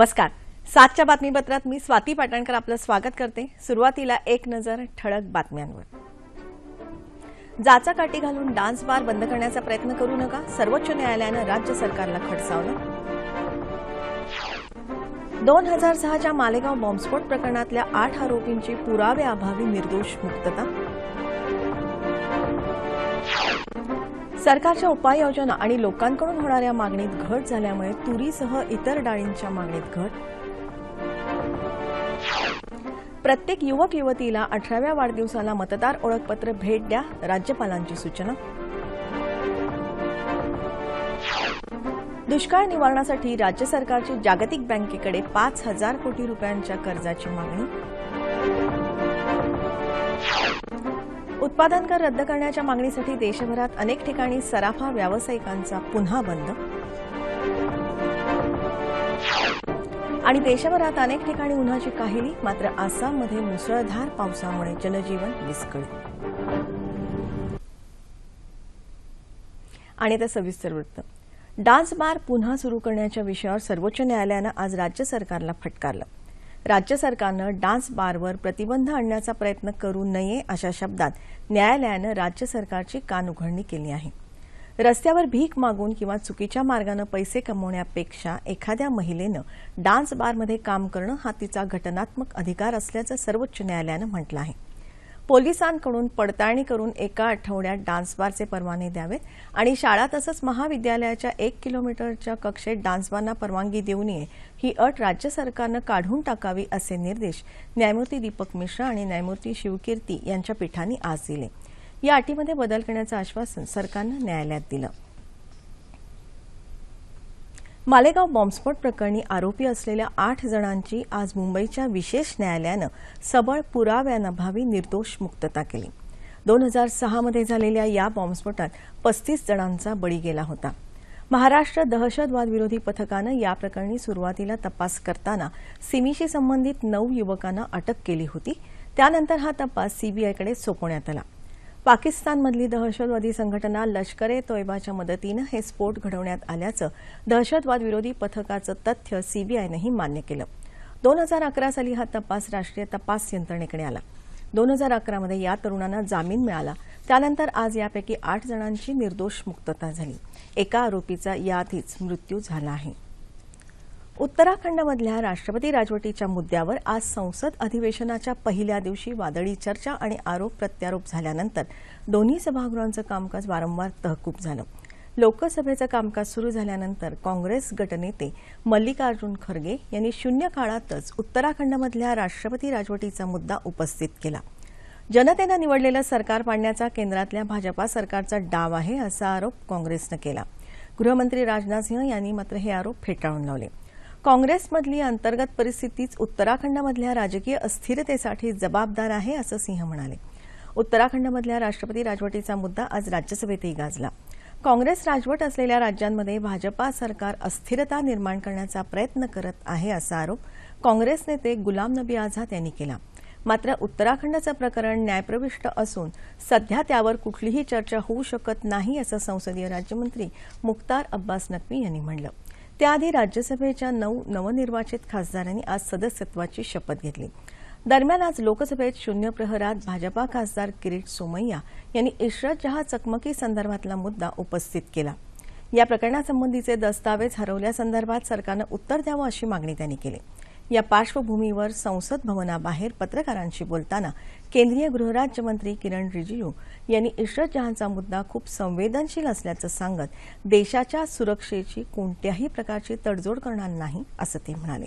नमस्कार. सातच्या बातमीपत्रात मी स्वाती पाटणकर आपलं स्वागत करते. सुरुवातीला एक नजर ठळक बातम्यांवर. जाचा काठी घालून डान्स बार बंद करण्याचा प्रयत्न करू नका सर्वोच्च न्यायालयानं राज्य सरकारला खडसावलं. दोन हजार सहाच्या मालेगाव बॉम्बस्फोट प्रकरणातल्या आठ आरोपींची पुराव्याअभावी निर्दोष मुक्तता. सरकारच्या उपाययोजना आणि लोकांकडून होणाऱ्या मागणीत घट झाल्यामुळे तुरीसह इतर डाळींच्या मागणीत घट. प्रत्येक युवक युवतीला अठराव्या वाढदिवसाला मतदार ओळखपत्र भेट द्या राज्यपालांची सूचना. दुष्काळ निवारणासाठी राज्य सरकारची जागतिक बँकेकडे पाच हजार कोटी रुपयांच्या कर्जाची मागणी. उत्पादन कर रद्द करण्याच्या मागणीसाठी देशभरात अनेक ठिकाणी सराफा व्यावसायिकांचा पुन्हा बंद. आणि देशभरात अनेक ठिकाणी उन्हाची काहिली मात्र आसाममध्ये मुसळधार पावसामुळे जनजीवन विस्कळीत. आणि आता सविस्तर वृत्त. डान्स बार पुन्हा सुरू करण्याच्या विषयावर सर्वोच्च न्यायालयानं आज राज्य सरकारला फटकारलं. राज्य सरकारनं डान्स बारवर प्रतिबंध आणण्याचा प्रयत्न करू नये अशा शब्दात न्यायालयानं राज्य सरकारची कानउघडणी केली आहे. रस्त्यावर भीक मागून किंवा चुकीच्या मार्गानं पैसे कमवण्यापेक्षा एखाद्या महिलेनं डान्स बारमध्ये काम करणं हा तिचा घटनात्मक अधिकार असल्याचं सर्वोच्च न्यायालयानं म्हटलं आहे. पोलिसांकडून पडताळणी करून एका आठवड्यात डान्स बारचे परवाने द्यावेत आणि शाळा तसंच महाविद्यालयाच्या एक किलोमीटरच्या कक्षेत डान्सबारना परवानगी देऊ नये ही अट राज्य सरकारनं काढून टाकावी असे निर्देश न्यायमूर्ती दीपक मिश्रा आणि न्यायमूर्ती शिवकीर्ती यांच्या पीठांनी आज दिले. या अटीमध्ये बदल करण्याचं आश्वासन सरकारनं न्यायालयात दिलं. मालेगाव बॉम्बस्फोट प्रकरणी आरोपी असलेल्या आठ जणांची आज मुंबईच्या विशेष न्यायालयानं सबळ पुराव्यानभावी निर्दोष मुक्तता केली. दोन हजार सहामध्ये झालेल्या या बॉम्बस्फोटात पस्तीस जणांचा बळी गेला होता. महाराष्ट्र दहशतवाद विरोधी पथकानं या प्रकरणी सुरुवातीला तपास करताना सिमीशी संबंधित नऊ युवकांना अटक केली होती. त्यानंतर हा तपास सीबीआयकडे सोपवण्यात आला. पाकिस्तानमधली दहशतवादी संघटना लष्कर ए तोयबाच्या मदतीनं हे स्फोट घडवण्यात आल्याचं दहशतवाद विरोधी पथकाचं तथ्य सीबीआयनंही मान्य केलं. दोन हजार अकरा साली हा तपास राष्ट्रीय तपास यंत्रणेकडे आला. दोन हजार अकरामध्ये या तरुणांना जामीन मिळाला. त्यानंतर आज यापैकी आठ जणांची निर्दोष मुक्तता झाली. एका आरोपीचा याआधीच मृत्यू झाला आहे. उत्तराखंडमधल्या राष्ट्रपती राजवटीच्या मुद्द्यावर आज संसद अधिवेशनाच्या पहिल्या दिवशी वादळी चर्चा आणि आरोप प्रत्यारोप झाल्यानंतर दोन्ही सभागृहांचं कामकाज वारंवार तहकूब झालं. लोकसभेचं कामकाज सुरू झाल्यानंतर काँग्रेस गटनेते मल्लिकार्जुन खरगे यांनी शून्य काळातच उत्तराखंडमधल्या राष्ट्रपती राजवटीचा मुद्दा उपस्थित केला. जनतेनं निवडलेलं सरकार पाडण्याचा केंद्रातल्या भाजपा सरकारचा डाव आहे असा आरोप काँग्रेसनं केला. गृहमंत्री राजनाथ सिंह यांनी मात्र हे आरोप फेटाळून लावले. काँग्रेसमधली अंतर्गत परिस्थितीच उत्तराखंडमधल्या राजकीय अस्थिरतेसाठी जबाबदार आहे असं सिंह म्हणाले. उत्तराखंडमधल्या राष्ट्रपती राजवटीचा मुद्दा आज राज्यसभेतही गाजला. काँग्रेस राजवट असलेल्या राज्यांमध्ये भाजपा सरकार अस्थिरता निर्माण करण्याचा प्रयत्न करत आहे असा आरोप काँग्रेस नेते गुलाम नबी आझाद यांनी केला. मात्र उत्तराखंडचं प्रकरण न्यायप्रविष्ट असून सध्या त्यावर कुठलीही चर्चा होऊ शकत नाही असं संसदीय राज्यमंत्री मुख्तार अब्बास नक्वी यांनी म्हणलं त्याआधी राज्यसभेच्या नऊ नवनिर्वाचित खासदारांनी आज सदस्यत्वाची शपथ घेतली. दरम्यान आज लोकसभेत शून्य प्रहरात भाजपा खासदार किरीट सोमय्या यांनी इशरत जहा चकमकी संदर्भातला मुद्दा उपस्थित केला. या प्रकरणासंबंधीचे दस्तावेज हरवल्यासंदर्भात सरकारनं उत्तर द्यावं अशी मागणी त्यांनी केली. या पार्श्वभूमीवर संसद भवनाबाहेर पत्रकारांशी बोलताना केंद्रीय गृहराज्यमंत्री किरण रिजिजू यांनी इशरत जहांचा मुद्दा खूप संवेदनशील असल्याचं सांगत देशाच्या सुरक्षेची कोणत्याही प्रकारची तडजोड करणार नाही असं ते म्हणाले.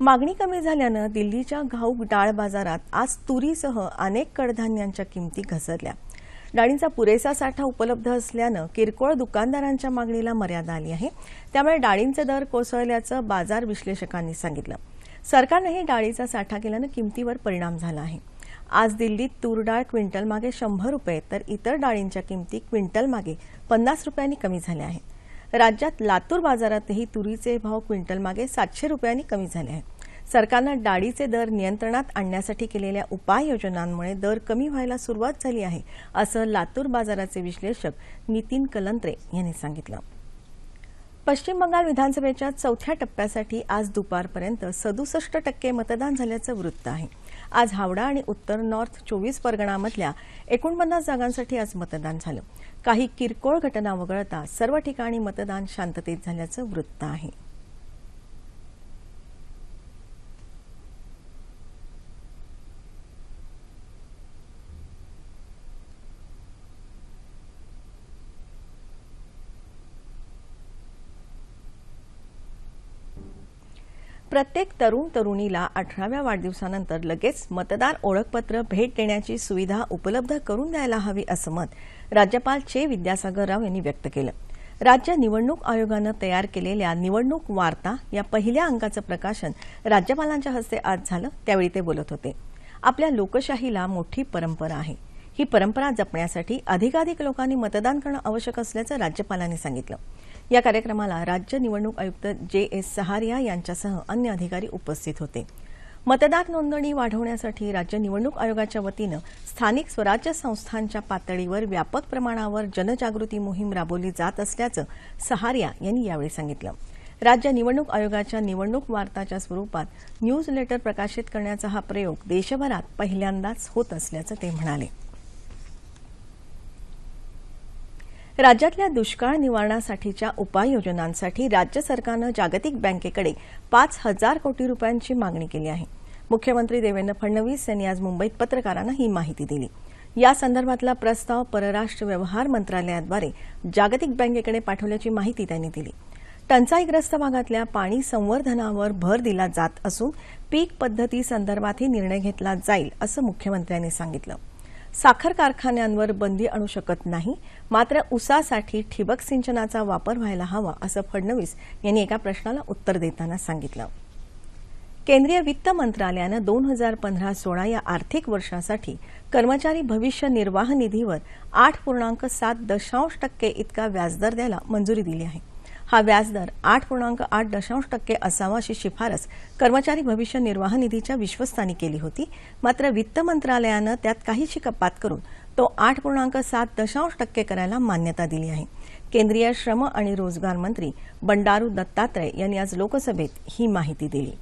मागणी कमी झाल्यानं दिल्लीच्या घाऊक डाळ बाजारात आज तुरीसह अनेक कडधान्यांच्या किमती घसरल्या. डाळींचा पुरेसा साठा उपलब्ध असल्यानं किरकोळ दुकानदारांच्या मागणीला मर्यादा आली आहे. त्यामुळे डाळींचे दर कोसळल्याचं बाजार विश्लेषकांनी सांगितलं. सरकारनंही डाळीचा साठा केल्यानं किमतीवर परिणाम झाला आहे. आज दिल्लीत तूर डाळ क्विंटल मागे शंभर रुपये तर इतर डाळींच्या किमती क्विंटल मागे पन्नास रुपयांनी कमी झाल्या आहेत. राज्यात लातूर बाजारातही तुरीचे भाव क्विंटल मागे सातशे रुपयांनी कमी झाले आहेत. सरकारनं डाळीचे दर नियंत्रणात आणण्यासाठी केलेल्या उपाययोजनांमुळे दर कमी व्हायला सुरुवात झाली आहे असं लातूर बाजाराचे विश्लेषक नितीन कलंत्रे यांनी सांगितलं. पश्चिम बंगाल विधानसभेच्या चौथ्या टप्प्यासाठी आज दुपारपर्यंत सदुसष्ट टक्के मतदान झाल्याचं वृत्त आहे. आज हावडा आणि उत्तर नॉर्थ चोवीस परगणामधल्या एकोणपन्नास जागांसाठी आज मतदान झालं. काही किरकोळ घटना वगळता सर्व ठिकाणी मतदान शांततेत झाल्याचं वृत्त आहे. प्रत्येक तरुण तरुणीला अठराव्या वाढदिवसानंतर लगेच मतदार ओळखपत्र भेट देण्याची सुविधा उपलब्ध करून द्यायला हवी असं मत राज्यपाल चे विद्यासागर राव यांनी व्यक्त केलं. राज्य निवडणूक आयोगानं तयार केलेल्या निवडणूक वार्ता या पहिल्या अंकाचं प्रकाशन राज्यपालांच्या हस्ते आज झालं त्यावेळी ते बोलत होते. आपल्या लोकशाहीला मोठी परंपरा आहे. ही परंपरा जपण्यासाठी अधिकाधिक लोकांनी मतदान करणं आवश्यक असल्याचं राज्यपालांनी सांगितलं. या कार्यक्रमाला राज्य निवडणूक आयुक्त जे एस सहारिया यांच्यासह अन्य अधिकारी उपस्थित होते. मतदार नोंदणी वाढवण्यासाठी राज्य निवडणूक आयोगाच्या वतीनं स्थानिक स्वराज्य संस्थांच्या पातळीवर व्यापक प्रमाणावर जनजागृती मोहीम राबवली जात असल्याचं सहारिया यांनी यावेळी सांगितलं. राज्य निवडणूक आयोगाच्या निवडणूक वार्ताच्या स्वरूपात न्यूज लेटर प्रकाशित करण्याचा हा प्रयोग देशभरात पहिल्यांदाच होत असल्याचं ते म्हणाले. राज्यातल्या दुष्काळ निवारणासाठीच्या उपाययोजनांसाठी राज्य सरकारनं जागतिक बँकेकडे पाच हजार कोटी रुपयांची मागणी केली आहे. मुख्यमंत्री देवेंद्र फडणवीस यांनी आज मुंबईत पत्रकारांना ही माहिती दिली. या संदर्भातला प्रस्ताव परराष्ट्र व्यवहार मंत्रालयाद्वारे जागतिक बँकेकडे पाठवल्याची माहिती त्यांनी दिली. टंचाईग्रस्त भागातल्या पाणी संवर्धनावर भर दिला जात असून पीक पद्धती संदर्भातही निर्णय घेतला जाईल असं मुख्यमंत्र्यांनी सांगितलं. साखर कारखान्यांवर बंदी आणू शकत नाही. मात्र उसासाठी ठिबक सिंचनाचा वापर व्हायला हवा असं फडणवीस यांनी एका प्रश्नाला उत्तर देताना सांगितलं. केंद्रीय वित्त मंत्रालयानं दोन हजार पंधरा सोळा या आर्थिक वर्षासाठी कर्मचारी भविष्य निर्वाह निधीवर आठ पूर्णांक सात दशांश टक्के इतका व्याजदर द्यायला मंजुरी दिली आहे. हा व्याजदर आठ पूर्णांक आठ दशांश टक्के असावा अशी शिफारस कर्मचारी भविष्य निर्वाह निधीच्या विश्वस्तांनी केली होती. मात्र वित्त मंत्रालयानं त्यात काहीशी कपात करून तो आठ पूर्णांक सात दशांश टक्के करायला मान्यता दिली आहे. केंद्रीय श्रम आणि रोजगार मंत्री बंडारू दत्तात्रय यांनी आज लोकसभेत ही माहिती दिली.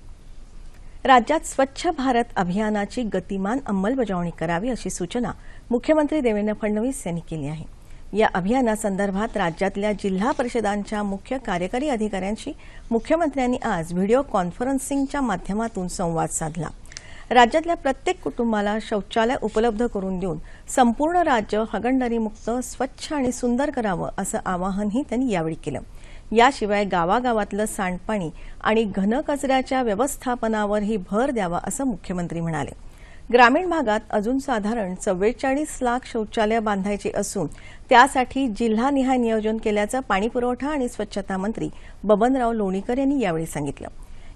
राज्यात स्वच्छ भारत अभियानाची गतिमान अंमलबजावणी करावी अशी सूचना मुख्यमंत्री देवेंद्र फडणवीस यांनी केली आहे. या अभियानासंदर्भात राज्यातल्या जिल्हा परिषदांच्या मुख्य कार्यकारी अधिकाऱ्यांशी मुख्यमंत्र्यांनी आज व्हिडिओ कॉन्फरन्सिंगच्या माध्यमातून संवाद साधला. राज्यातल्या प्रत्येक कुटुंबाला शौचालय उपलब्ध करून देऊन संपूर्ण राज्य हगणदरीमुक्त स्वच्छ आणि सुंदर करावं असं आवाहनही त्यांनी यावेळी केलं. याशिवाय गावागावातलं सांडपाणी आणि घनकचऱ्याच्या व्यवस्थापनावरही भर द्यावा असं मुख्यमंत्री म्हणाले. ग्रामीण भागात अजून साधारण चव्वेचाळीस लाख शौचालय बांधायची असून त्यासाठी जिल्हानिहाय नियोजन केल्याचं पाणीपुरवठा आणि स्वच्छता मंत्री बबनराव लोणीकर यांनी यावेळी सांगितलं.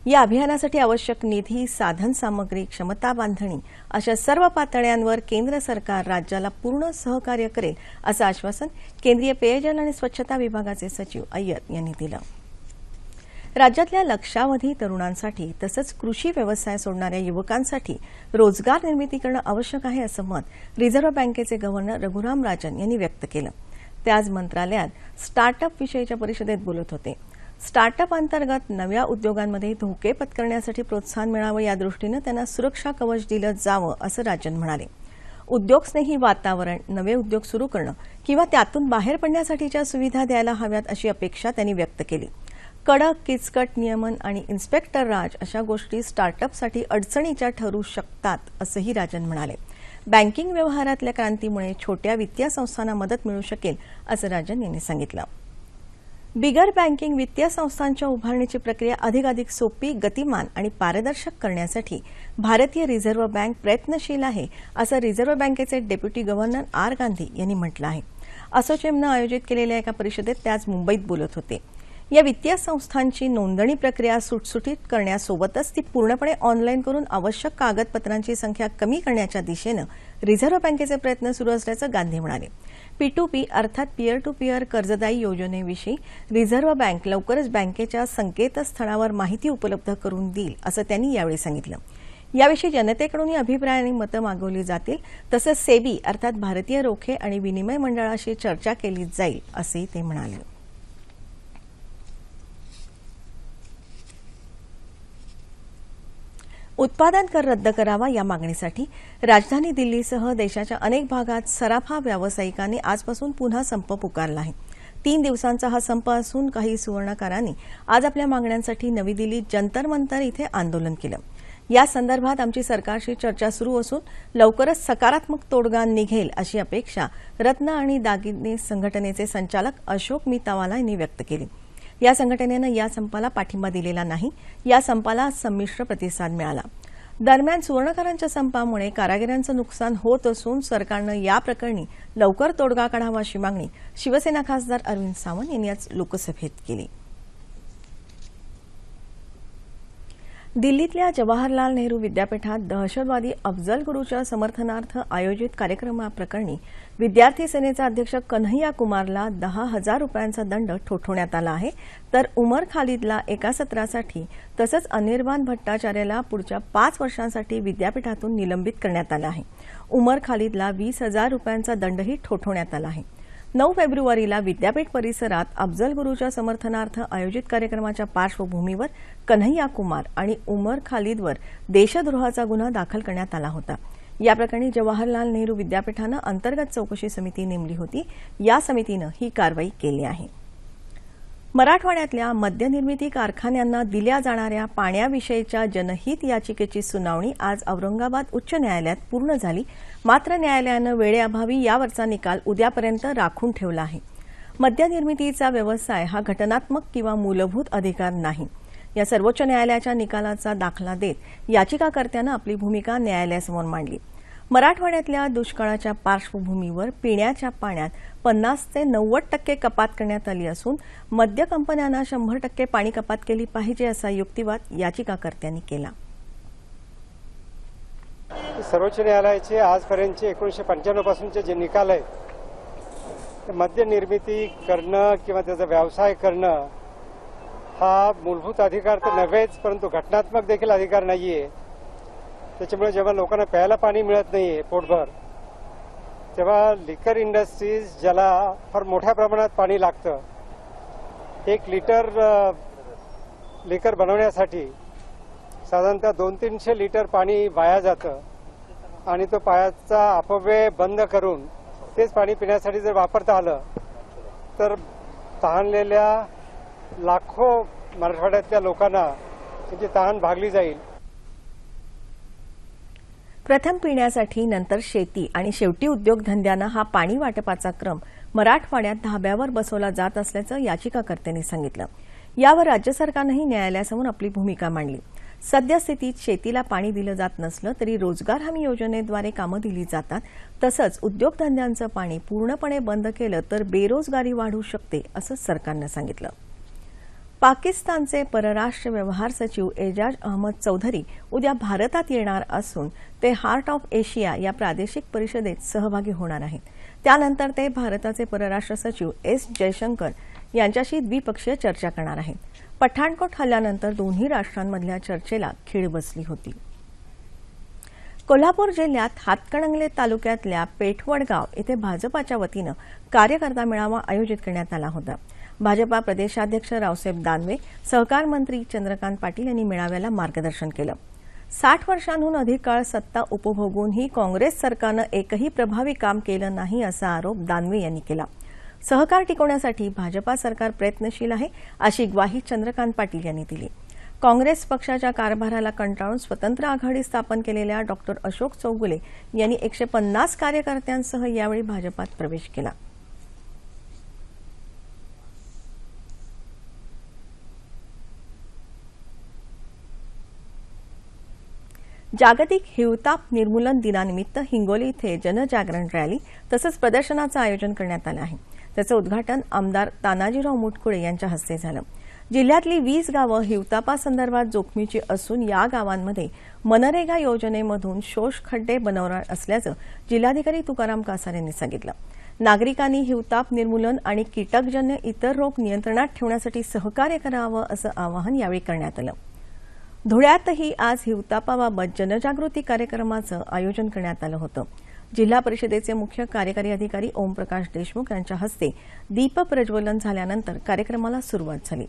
या अभियानासाठी आवश्यक निधी साधन सामग्री क्षमता बांधणी अशा सर्व पातळ्यांवर केंद्र सरकार राज्याला पूर्ण सहकार्य करेल असं आश्वासन केंद्रीय पेयजल आणि स्वच्छता विभागाचे सचिव अय्यर यांनी दिलं. राज्यातल्या लक्षावधी तरुणांसाठी तसंच कृषी व्यवसाय सोडणाऱ्या युवकांसाठी रोजगार निर्मिती करणं आवश्यक आहे असं मत रिझर्व्ह बँकेचे गव्हर्नर रघुराम राजन यांनी व्यक्त केलं. ते आज मंत्रालयात स्टार्टअप विषयीच्या परिषदेत बोलत होते. स्टार्टअप अंतर्गत नव्या उद्योगांमध्ये धोके पत्करण्यासाठी प्रोत्साहन मिळावं यादृष्टीनं त्यांना सुरक्षा कवच दिलं जावं असं राजन म्हणाले. उद्योगस्नेही वातावरण नवे उद्योग सुरू करणं किंवा त्यातून बाहेर पडण्यासाठीच्या सुविधा द्यायला हव्यात अशी अपेक्षा त्यांनी व्यक्त केली. कडक किचकट नियमन आणि इन्स्पेक्टर राज अशा गोष्टी स्टार्टअपसाठी अडचणीच्या ठरू शकतात असंही राजन म्हणाले. बँकिंग व्यवहारातल्या क्रांतीमुळे छोट्या वित्तीय संस्थांना मदत मिळू शकेल असं राजन यांनी सांगितलं. बिगर बँकिंग वित्तीय संस्थांच्या उभारणीची प्रक्रिया अधिकाधिक सोपी गतिमान आणि पारदर्शक करण्यासाठी भारतीय रिझर्व्ह बँक प्रयत्नशील आहे असं रिझर्व्ह बँकेचे डेप्युटी गव्हर्नर आर गांधी यांनी म्हटलं आहे. असोचेमनं आयोजित केलेल्या एका परिषदेत ते आज मुंबईत बोलत होते. या वित्तीय संस्थांची नोंदणी प्रक्रिया सुटसुटीत करण्यासोबतच ती पूर्णपणे ऑनलाईन करून आवश्यक कागदपत्रांची संख्या कमी करण्याच्या दिशेनं रिझर्व्ह बँकेचे प्रयत्न सुरू असल्याचं गांधी म्हणाले. पी टू पी अर्थात पीअर टू पीअर कर्जदायी योजनेविषयी रिझर्व्ह बँक लवकरच बँकेच्या संकेतस्थळावर माहिती उपलब्ध करून देईल असं त्यांनी यावेळी सांगितलं. याविषयी जनतेकडूनही अभिप्राय आणि मतं मागवली जातील तसंच सेबी अर्थात भारतीय रोखे आणि विनिमय मंडळाशी चर्चा केली जाईल असंही ते म्हणाले. उत्पादन कर रद्द करावा या मागणीसाठी राजधानी दिल्लीसह देशाच्या अनेक भागात सराफा व्यावसायिकांनी आजपासून पुन्हा संप पुकारला आहे. तीन दिवसांचा हा संप असून काही सुवर्णकारांनी आज आपल्या मागण्यांसाठी नवी दिल्लीत जंतर मंतर इथे आंदोलन केलं. या संदर्भात आमची सरकारशी चर्चा सुरू असून लवकरच सकारात्मक तोडगा निघेल अशी अपेक्षा रत्न आणि दागिने संघटनेचे संचालक अशोक मितावाला यांनी व्यक्त केली. या संघटनेनं या संपाला पाठिंबा दिलेला नाही. या संपाला संमिश्र प्रतिसाद मिळाला. दरम्यान सुवर्णकारांच्या संपामुळे कारागिरांचं नुकसान होत असून सरकारनं या प्रकरणी लवकर तोडगा काढावा अशी मागणी शिवसेना खासदार अरविंद सावंत यांनी आज लोकसभेत केली. दिल्लीतल्या जवाहरलाल नेहरू विद्यापीठात दहशतवादी अफजल गुरुच्या समर्थनार्थ आयोजित कार्यक्रमाप्रकरणी विद्यार्थी सेनेचा अध्यक्ष कन्हैया कुमारला दहा हजार रुपयांचा दंड ठोठवण्यात आला आहे. तर उमर खालिदला एका सत्रासाठी तसंच अनिर्बान भट्टाचार्याला पुढच्या पाच वर्षांसाठी विद्यापीठातून निलंबित करण्यात आलं आहे. उमर खालिदला वीस हजार रुपयांचा दंडही ठोठवण्यात आला आहे. नऊ फेब्रुवारीला विद्यापीठ परिसरात अफजल गुरुच्या समर्थनार्थ आयोजित कार्यक्रमाच्या पार्श्वभूमीवर कन्हैया कुमार आणि उमर खालिदवर देशद्रोहाचा गुन्हा दाखल करण्यात आला होता. या प्रकरणी जवाहरलाल नेहरू विद्यापीठानं अंतर्गत चौकशी समिती नेमली होती. या समितीनं ही कारवाई केली आहे. मराठवाड्यातल्या मद्यनिर्मिती कारखान्यांना दिल्या जाणाऱ्या पाण्याविषयीच्या जनहित याचिकेची सुनावणी आज औरंगाबाद उच्च न्यायालयात पूर्ण झाली. मात्र न्यायालयानं वेळेअभावी यावरचा निकाल उद्यापर्यंत राखून ठेवला आहे. मद्यनिर्मितीचा व्यवसाय हा घटनात्मक किंवा मूलभूत अधिकार नाही. या सर्वोच्च न्यायालयाच्या निकालाचा दाखला देत याचिकाकर्त्यानं आपली भूमिका न्यायालयासमोर मांडली. मराठवाड्यातल्या दुष्काळाच्या पार्श्वभूमीवर पिण्याच्या पाण्यात पन्नास ते नव्वद टक्के कपात करण्यात आली असून मद्य कंपन्यांना शंभर टक्के पाणी कपात केली पाहिजे असा युक्तिवाद याचिकाकर्त्यांनी केला. सर्वोच्च न्यायालयाचे आजपर्यंतचे एकोणीसशे पंच्याण्णव पासूनचे जे निकाल आहेत ते मद्य निर्मिती करणं किंवा त्याचा व्यवसाय करणं हा मूलभूत अधिकार तर नव्हेच परंतु घटनात्मक देखील अधिकार नाहीये. त्याच्यामुळे जेव्हा लोकांना प्यायला पाणी मिळत नाहीये पोटभर तेव्हा लिकर इंडस्ट्रीज ज्याला फार मोठ्या प्रमाणात पाणी लागतं एक लिटर लिकर बनवण्यासाठी साधारणतः दोन तीनशे लिटर पाणी वाया जातं आणि तो पायाचा अपव्यय बंद करून तेच पाणी पिण्यासाठी जर वापरता आलं तर तहानलेल्या लाखो मराठवाड्यातल्या लोकांना त्यांची तहान भागली जाईल. प्रथम पिण्यासाठी नंतर शेती आणि शेवटी उद्योगधंद्यांना हा पाणी वाटपाचा क्रम मराठवाड्यात धाब्यावर बसवला जात असल्याचं याचिकाकर्त्यांनी सांगितलं. यावर राज्य सरकारनंही न्यायालयासमोर आपली भूमिका मांडली. सद्यस्थितीत शेतीला पाणी दिलं जात नसलं तरी रोजगार हमी योजनेद्वारे कामं दिली जातात. तसंच उद्योगधंद्यांचं पाणी पूर्णपणे बंद केलं तर बेरोजगारी वाढू शकते असं सरकारनं सांगितलं. पाकिस्तानचे परराष्ट्र व्यवहार सचिव एजाज अहमद चौधरी उद्या भारतात येणार असून ते हार्ट ऑफ एशिया या प्रादेशिक परिषदेत सहभागी होणार आहेत. त्यानंतर ते भारताचे परराष्ट्र सचिव एस जयशंकर यांच्याशी द्विपक्षीय चर्चा करणार आहेत. पठाणकोट हल्ल्यानंतर दोन्ही राष्ट्रांमधल्या चर्चेला खीळ बसली होती. कोल्हापूर जिल्ह्यात हातकणंगले तालुक्यातल्या पेठवडगाव इथे भाजपाच्या वतीनं कार्यकर्ता मेळावा आयोजित करण्यात आला होता. भाजपा प्रदेशाध्यक्ष रावसाहेब दानवे सहकार मंत्री चंद्रकांत पाटील यांनी मेळाव्याला मार्गदर्शन केलं. साठ वर्षांहून अधिक काळ सत्ता उपभोगूनही काँग्रेस सरकारनं एकही प्रभावी काम केलं नाही असा आरोप दानवे यांनी केला. सहकार टिकवण्यासाठी भाजपा सरकार प्रयत्नशील आहे अशी ग्वाही चंद्रकांत पाटील यांनी दिली. काँग्रेस पक्षाच्या कारभाराला कंटाळून स्वतंत्र आघाडी स्थापन केलेल्या डॉक्टर अशोक चौगुले यांनी एकशे पन्नास कार्यकर्त्यांसह यावेळी भाजपात प्रवेश केला. जागतिक हिवताप निर्मूलन दिनानिमित्त हिंगोली इथे जनजागरण रॅली तसंच प्रदर्शनाचं आयोजन करण्यात आलं आहे. त्याचं उद्घाटन आमदार तानाजीराव मुटकुळे यांच्या हस्ते झालं. जिल्ह्यातली वीस गावं हिवतापासंदर्भात जोखमीची असून या गावांमध्ये मनरेगा योजनेमधून शोष खड्डे बनवणार असल्याचं जिल्हाधिकारी तुकाराम कासार यांनी सांगितलं. नागरिकांनी हिवताप निर्मूलन आणि कीटकजन्य इतर रोग नियंत्रणात ठेवण्यासाठी सहकार्य करावं असं आवाहन यावेळी करण्यात आलं. धुळ्यातही आज हिवतापाबाबत जनजागृती कार्यक्रमाचं आयोजन करण्यात आलं होतं. जिल्हा परिषदेचे मुख्य कार्यकारी अधिकारी ओमप्रकाश देशमुख यांच्या हस्ते दीप प्रज्वलन झाल्यानंतर कार्यक्रमाला सुरुवात झाली.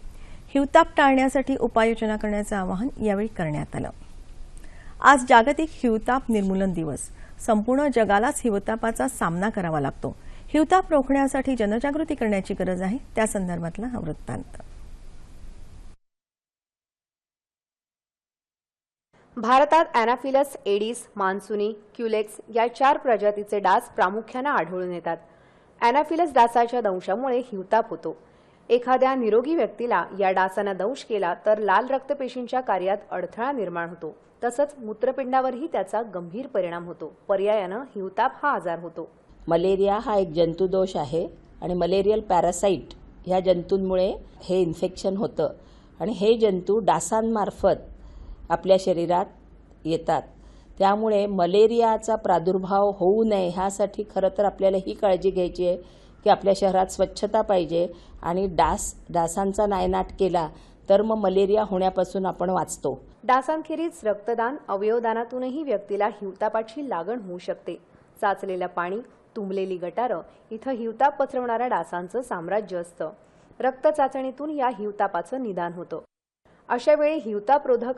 हिवताप टाळण्यासाठी उपाययोजना करण्याचं आवाहन यावेळी करण्यात आलं. आज जागतिक हिवताप निर्मूलन दिवस. संपूर्ण जगालाच हिवतापाचा सामना करावा लागतो. हिवताप रोखण्यासाठी जनजागृती करण्याची गरज आहे त्या संदर्भातला हा वृत्तांत. भारतात अॅनाफिलस एडिस मान्सुनी क्युलेक्स या चार प्रजातीचे डास प्रामुख्यानं आढळून येतात. अॅनाफिलस डासाच्या दंशामुळे हिवताप होतो. एखाद्या निरोगी व्यक्तीला या डासानं दंश केला तर लाल रक्तपेशींच्या कार्यात अडथळा निर्माण होतो. तसंच मूत्रपिंडावरही त्याचा गंभीर परिणाम होतो. पर्यायानं हिवताप हा आजार होतो. मलेरिया हा एक जंतुदोष आहे आणि मलेरियल पॅरासाईट ह्या जंतूंमुळे हे इन्फेक्शन होतं. आणि हे जंतू डासांमार्फत आपल्या शरीरात येतात. त्यामुळे मलेरियाचा प्रादुर्भाव होऊ नये ह्यासाठी खरं तर आपल्याला ही काळजी घ्यायची आहे की आपल्या शहरात स्वच्छता पाहिजे आणि डास डासांचा नायनाट केला तर मग मलेरिया होण्यापासून आपण वाचतो. डासांखेरीज रक्तदान अवयवदानातूनही व्यक्तीला हिवतापाची लागण होऊ शकते. चाचलेलं पाणी तुंबलेली गटारं इथं हिवताप पसरवणाऱ्या डासांचं साम्राज्य असतं. रक्त चाचणीतून या हिवतापाचं निदान होतं. अशा वेळी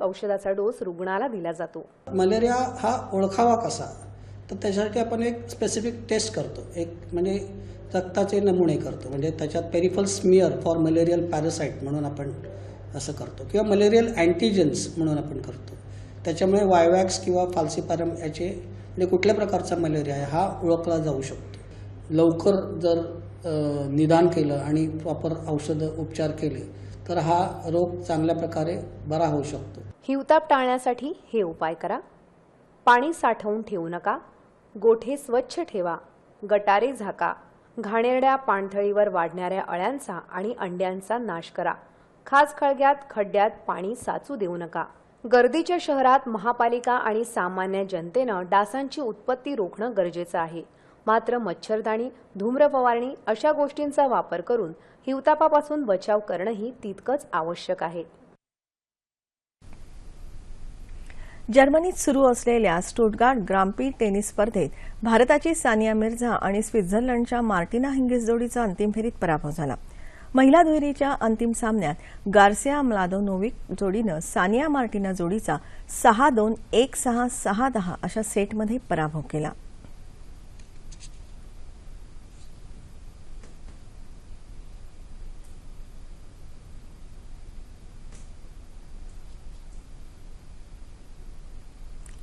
औषधाचा डोस रुग्णाला दिला जातो. मलेरिया हा ओळखावा कसा? तर त्याच्यासाठी आपण एक स्पेसिफिक टेस्ट करतो. एक म्हणजे रक्ताचे नमुने करतो. म्हणजे त्याच्यात peripheral smear for malarial parasite म्हणून आपण असं करतो. किंवा मलेरियल अँटीजन्स म्हणून आपण करतो. त्याच्यामुळे वायवॅक्स किंवा फाल्सिपॅरम याचे म्हणजे कुठल्या प्रकारचा मलेरिया आहे हा ओळखला जाऊ शकतो. लवकर जर निदान केलं आणि प्रॉपर औषधं उपचार केले तर हा रोग चांगल्या प्रकारे बरा होऊ शकतो. हिवताप टाळण्यासाठी हे उपाय करा. पाणी साठवून ठेवू नका. गोठे स्वच्छ ठेवा. गटारे झाका. घाणेरड्या पाणथळीवर वाढणाऱ्या अळ्यांचा आणि अंड्यांचा नाश करा. खास खळग्यात खड्ड्यात पाणी साचू देऊ नका. गर्दीच्या शहरात महापालिका आणि सामान्य जनतेनं डासांची उत्पत्ती रोखणं गरजेचं आहे. मात्र मच्छरदाणी धूम्र फवारणी अशा गोष्टींचा वापर करून हिवतापापासून बचाव करणंही तितकंच आवश्यक आहे. जर्मनीत सुरू असलेल्या स्टुटगार्ट ग्राम्पी टेनिस स्पर्धेत भारताची सानिया मिर्झा आणि स्वित्झर्लंडच्या मार्टिना हिंगिस जोडीचा अंतिम फेरीत पराभव झाला. महिला दुहेरीच्या अंतिम सामन्यात गार्सिया म्लादोनोविक जोडीनं सानिया मार्टिना जोडीचा सहा दोन एक सहा सहा दहा अशा सेटमध्ये पराभव केला.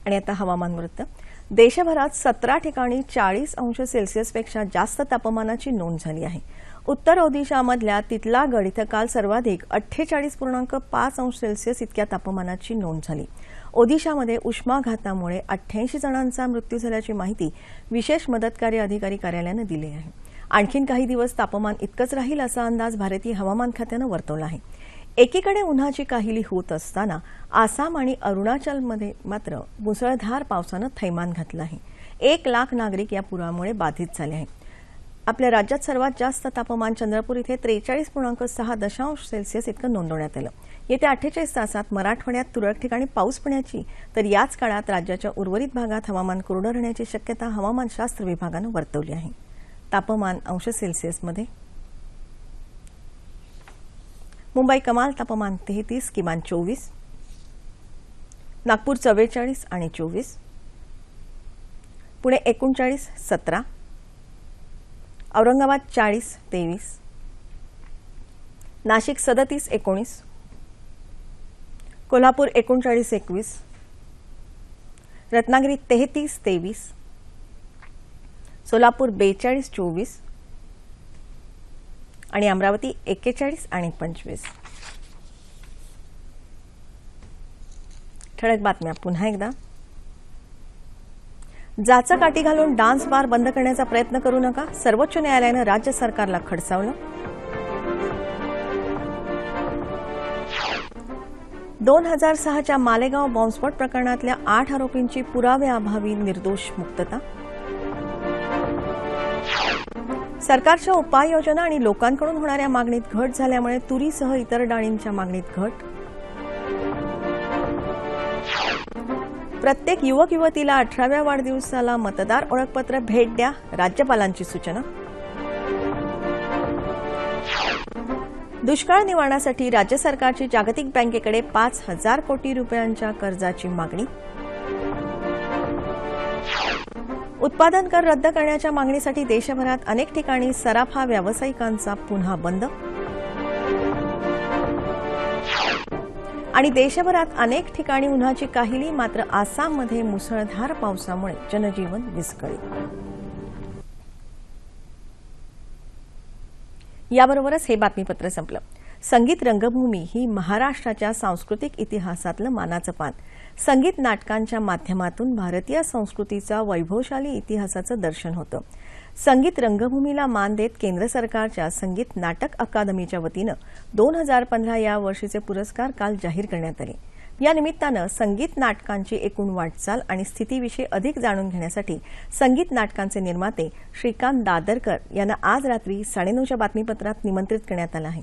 आणि आता हवामान वृत्त. देशभरात सतरा ठिकाणी चाळीस अंश सेल्सिअसपेक्षा जास्त तापमानाची नोंद झाली आहे. उत्तर ओदिशामधल्या तितलागड इथं काल सर्वाधिक अठ्ठेचाळीस पूर्णांक पाच अंश सेल्सिअस इतक्या तापमानाची नोंद झाली. ओदिशामध्ये उष्माघातामुळे अठ्ठ्याऐंशी जणांचा मृत्यू झाल्याची माहिती विशेष मदतकार्य अधिकारी कार्यालयानं दिली आहे. आणखीन काही दिवस तापमान इतकंच राहील असा अंदाज भारतीय हवामान खात्यानं वर्तवला आहे. एकीकडे उन्हाची काहिली होत असताना आसाम आणि अरुणाचलमध्ये मात्र मुसळधार पावसानं थैमान घातलं आहे. एक लाख नागरिक या पुरामुळे बाधित झाले आहेत. आपल्या राज्यात सर्वात जास्त तापमान चंद्रपूर इथे त्रेचाळीस पूर्णांक सहा दशांश सेल्सिअस इतकं नोंदवण्यात आलं. येत्या अठ्ठेचाळीस तासात मराठवाड्यात तुरळक ठिकाणी पाऊस पडण्याची तर याच काळात राज्याच्या उर्वरित भागात हवामान कोरडं राहण्याची शक्यता हवामानशास्त्र विभागानं वर्तवली आहे. तापमान अंश सेल्सिअसमध्ये मुंबई कमाल तापमान तेहतीस किमान चोवीस. नागपूर चव्वेचाळीस आणि चोवीस. पुणे एकोणचाळीस सतरा. औरंगाबाद चाळीस तेवीस. नाशिक सदतीस एकोणीस. कोल्हापूर एकोणचाळीस एकवीस. रत्नागिरी तेहतीस तेवीस. सोलापूर बेचाळीस चोवीस. आणि अमरावती एक्केचाळीस आणि पंचवीस. ठळक बातम्या पुन्हा एकदा. जाचा काठी घालून डान्स बार बंद करण्याचा प्रयत्न करू नका सर्वोच्च न्यायालयानं राज्य सरकारला खडसावलं. दोन हजार सहाच्या मालेगाव बॉम्बस्फोट प्रकरणातल्या आठ आरोपींची पुराव्याअभावी निर्दोष मुक्तता. सरकारच्या उपाययोजना आणि लोकांकडून होणाऱ्या मागणीत घट झाल्यामुळे तुरीसह इतर डाळींच्या मागणीत घट? प्रत्येक युवक युवतीला अठराव्या वाढदिवसाला मतदार ओळखपत्र भेट द्या राज्यपालांची सूचना. दुष्काळ निवारणासाठी राज्य सरकारची जागतिक बँकेकडे पाच हजार कोटी रुपयांच्या कर्जाची मागणी. उत्पादन कर रद्द करण्याच्या मागणीसाठी देशभरात अनेक ठिकाणी सराफा व्यावसायिकांचा पुन्हा बंद. आणि देशभरात अनेक ठिकाणी उन्हाची काहिली मात्र आसाममध्ये मुसळधार पावसामुळे जनजीवन विस्कळीत. याबरोबरच हे बातमीपत्र संपलं. संगीत रंगभूमी ही महाराष्ट्राच्या सांस्कृतिक इतिहासातलं मानाचं पान. संगीत नाटकांच्या माध्यमातून भारतीय संस्कृतीचा वैभवशाली इतिहासाचं दर्शन होतं. संगीत रंगभूमीला मान देत केंद्र सरकारच्या संगीत नाटक अकादमीच्या वतीनं दोन हजार पंधरा या वर्षीचे पुरस्कार काल जाहीर करण्यात आले. या निमित्तानं संगीत नाटकांची एकूण वाटचाल आणि स्थितीविषयी अधिक जाणून घेण्यासाठी संगीत नाटकांचे निर्माते श्रीकांत दादरकर यांना आज रात्री साडेनऊच्या बातमीपत्रात निमंत्रित करण्यात आलं आहे.